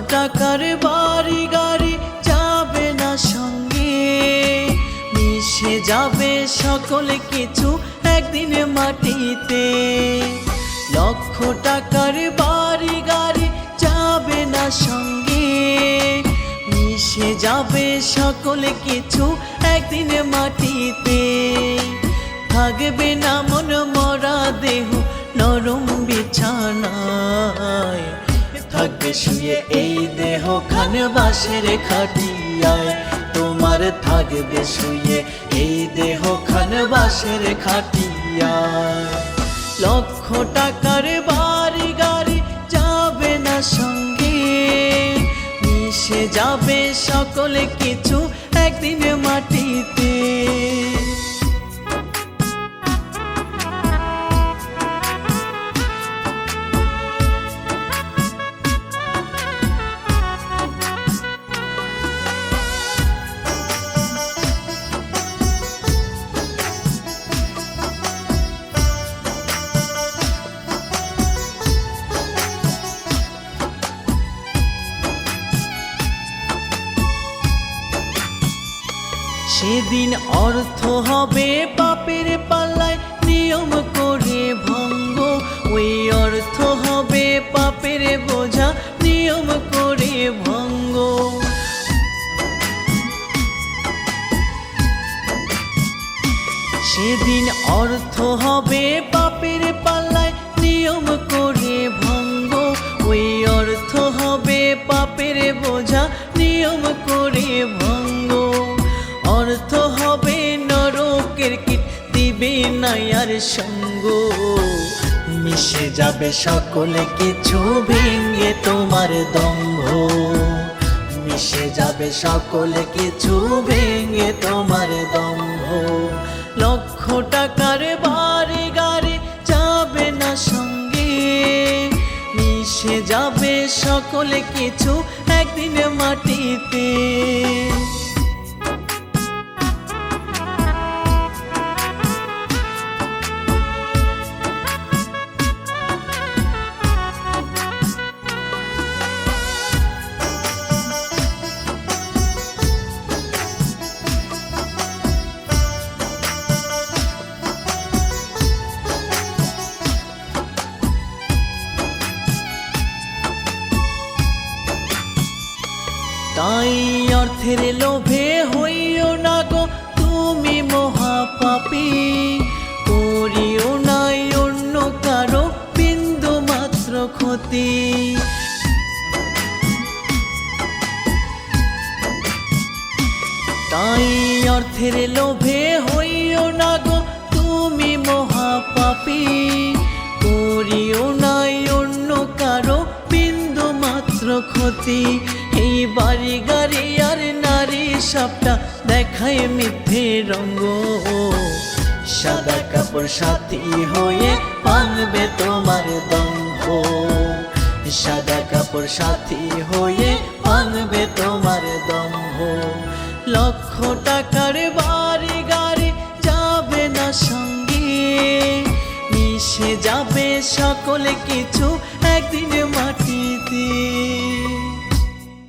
টাকার বাড়ি গাড়ি যাবে না সঙ্গে। মিশে যাবে সকল কিছু একদিন মাটিতে। লক্ষ টাকার বাড়ি গাড়ি যাবে না সঙ্গে। মিশে যাবে সকল কিছু একদিন মাটিতে। থাকবে না মন মরা দেহ শুয়ে এই দেহ খান বাসের খাটিয়ায়, তোমার থাকবে শুয়ে এই দেহ খান বাসের খাটিয়ায়। লক্ষ টাকার বাড়ি গাড়ি যাবে না সঙ্গে, মিশে যাবে সকলে কিছু একদিন মাটিতে। সেদিন অর্থ হবে পাপের পাল্লায় নিয়ম করে ভঙ্গ। ওই অর্থ হবে পাপের বোঝা, নিয়ম করে ভঙ্গ। সেদিন অর্থ হবে সঙ্গ। মিশে যাবে সকল কিছু ভেঙে তোমার দম্ভ। মিশে যাবে সকল কিছু ভেঙে তোমার দম্ভ। লক্ষ টাকার বাড়ি গাড়ি যাবে না সঙ্গে। মিশে যাবে সকল কিছু একদিন মাটিতে। অর্থের লোভে হইও না গো, তুমি মহাপাপী। করিও নাই অন্য কারও বিন্দু মাত্র ক্ষতি। তাই অর্থের লোভে হইও না গো, তুমি মহাপাপী। ক্ষতি। এই বাড়ি গাড়ি আর নারী সবটা দেখায় মিথ্যে রঙ্গ। সাদা কাপড় সাথী হয়ে পানবে তোমার দম্ভ। সাদা কাপড় সাথী হয়ে পানবে তোমার দম্ভ। লক্ষ টাকার বাড়ি গাড়ি যাবে না সঙ্গে। মিশে যাবে সকল কিছু একদিন মাটিতে।